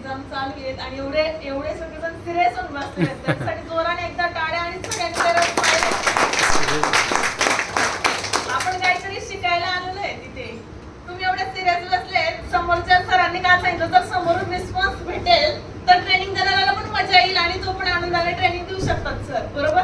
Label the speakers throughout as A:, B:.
A: Exam चालू आहेत आणि एवढे एवढे सगळेजण सिरियस होऊन बसले आहेत. त्यासाठी जोराने एकदा टाळ्या आणि आपण काहीतरी शिकायला आलेलो आहे तिथे. तुम्ही एवढे सिरियस बसले समोरच्या सरांनी काय सांगितलं? जर समोरून रिस्पॉन्स भेटेल तर ट्रेनिंग देणाऱ्याला पण मजा येईल आणि तो पण आनंदाने ट्रेनिंग देऊ शकतात सर बरोबर?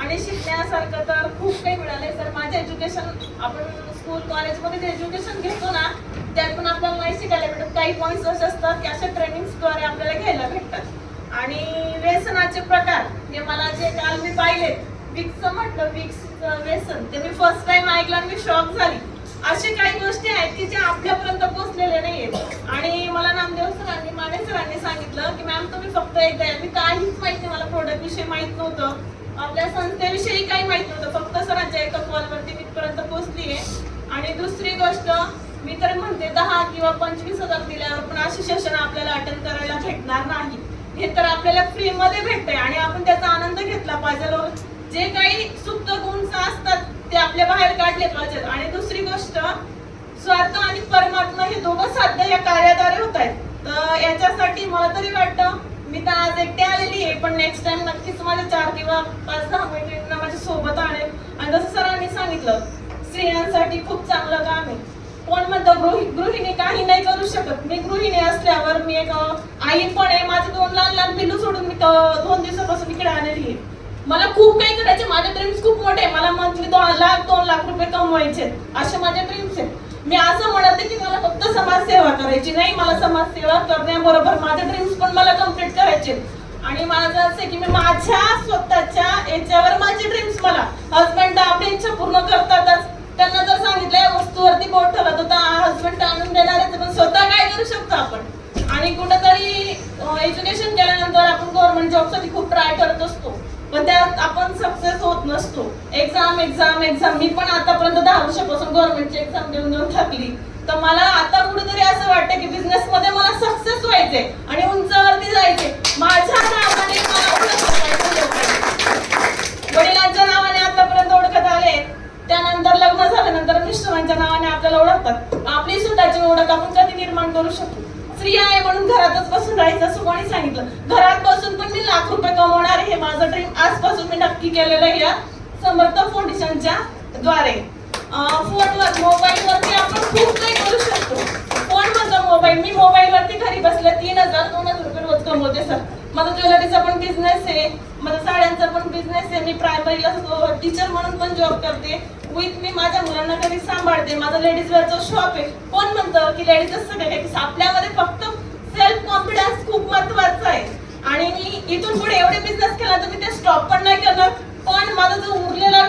A: आणि शिकण्यासारखं तर खूप काही मिळालंय सर माझ्या एज्युकेशन आपण स्कूल कॉलेजमध्ये जे एज्युकेशन घेतो ना त्यात पण आपल्याला नाही शिकायला भेटत काही पॉईंट्स असे असतात की अशा ट्रेनिंग्सद्वारे आपल्याला घ्यायला भेटतात. आणि व्यसनाचे प्रकार हे मला जे काल मी पाहिले विक्सचं म्हटलं विक्स व्यसन ते मी फर्स्ट टाइम ऐकलं आणि मी शॉक झाली. अशा काही गोष्टी आहेत की ज्या आपल्यापर्यंत पोहोचलेल्या नाहीयेत. आणि मला नामदेव सरांनी माने सरांनी सांगितलं की मॅम तुम्ही फक्त एकदा या. मी काहीच माहिती नाही, मला प्रोडक्ट विषयी माहीत नव्हतं. आपल्या संस्थेविषयी काही माहीत नव्हतं. फक्त सरांच्या एका कॉलवरती मी पर्यंत पोहोचली आहे आणि दुसरी गोष्ट मी तर म्हणतो किंवा पंचवीस हजार दिल्यावर पण अशी सेशन आपल्याला अटेंड करायला भेटणार नाही. हे तर आपल्याला फ्री मध्ये भेटते आणि आपण त्याचा आनंद घेतला पाहिजे. जे काही सुप्त गुण असतात ते आपल्या बाहेर काढले पाहिजेत. आणि दुसरी गोष्ट स्वार्थ आणि परमात्मा हे दोघं साध्य या कार्याद्वारे होत आहेत तर याच्यासाठी मला तरी वाटतं मी तर आज एकटे आलेली आहे पण नेक्स्ट टाइम नक्कीच माझ्या चार किंवा पाच दहा मैत्रिणींना माझ्या सोबत आणेल. आणि जसं सरांनी सांगितलं स्त्रियांसाठी खूप चांगलं काम आहे. कोण म्हणतं गृहिणी गृहिणी काही नाही करू शकत. मी गृहिणी असल्यावर मी एक आई पण आहे माझे दोन लहान लहान पिल्लू सोडून मी दोन दिवसापासून इकडे आलेली आहे. मला खूप काही करायचे माझे ड्रीम्स खूप मोठे आहे. मला मंथली दोन लाख दोन लाख रुपये कमवायचे असे माझे ड्रीम्स आहेत. मी असं म्हणत आहे की मला फक्त समाजसेवा करायची नाही मला समाजसेवा करण्याबरोबर माझे ड्रीम्स पण मला कंप्लीट करायचे आणि माझं असं की मी माझ्या स्वतःच्या याच्यावर माझे ड्रीम्स मला. हसबंड आपली वस्तूवरती ठरत ठेवला हसबंड आणून देणारच पण स्वतः काय करू शकतो आपण? आणि कुठंतरी एज्युकेशन केल्यानंतर आपण गव्हर्नमेंट जॉबसाठी खूप ट्राय करत असतो. पण त्यात आपण सक्सेस होत नसतो. एक्झाम एक्झाम एक्झाम मी पण आतापर्यंत दहा वर्षापासून गव्हर्नमेंटची एक्झाम देऊन देऊन थकली. तर मला आता कुठेतरी असं वाटतं की बिझनेस मध्ये मला सक्सेस व्हायचे आणि उंचावरती जायचे माझ्या नावाने मला ओळखलं पाहिजे लोकांनी. वडिलांच्या नावाने आतापर्यंत ओळखत आले त्यानंतर लग्न झाल्यानंतर नावाने आपल्याला ओळखतात. आपली स्वतःची ओळख आपण कधी निर्माण करू शकतो? स्त्रिया आहे म्हणून घरातच बसून राहायचं असं कोणी सांगितलं? घरात बसून पण मी लाख रुपये कमवणार हे माझं ड्रीम आजपासून मी नक्की केलेलं या समर्थ फाउंडेशनच्या द्वारे. फोनवर मोबाईलवरती आपण खूप काही करू शकतो. फोन म्हणतो मोबाईल मी मोबाईलवरती घरी बसले तीन हजार दोन हजार रुपये रोज कमवते सर माझा ज्वेलरीचा पण बिझनेस आहे. माझा साड्यांचा पण बिझनेस आहे. मी प्रायमरीला टीचर म्हणून पण जॉब करते. विथ मी माझ्या मुलांना कधी सांभाळते? माझा लेडीज वेअरचा शॉप आहे. कोण म्हणतं की लेडीज सगळं काही? आपल्यामध्ये फक्त सेल्फ कॉन्फिडन्स खूप महत्त्वाचा आहे. आणि मी इथून पुढे एवढे बिझनेस केला तर मी ते स्टॉप पण नाही करणार. पण माझा जो उरलेला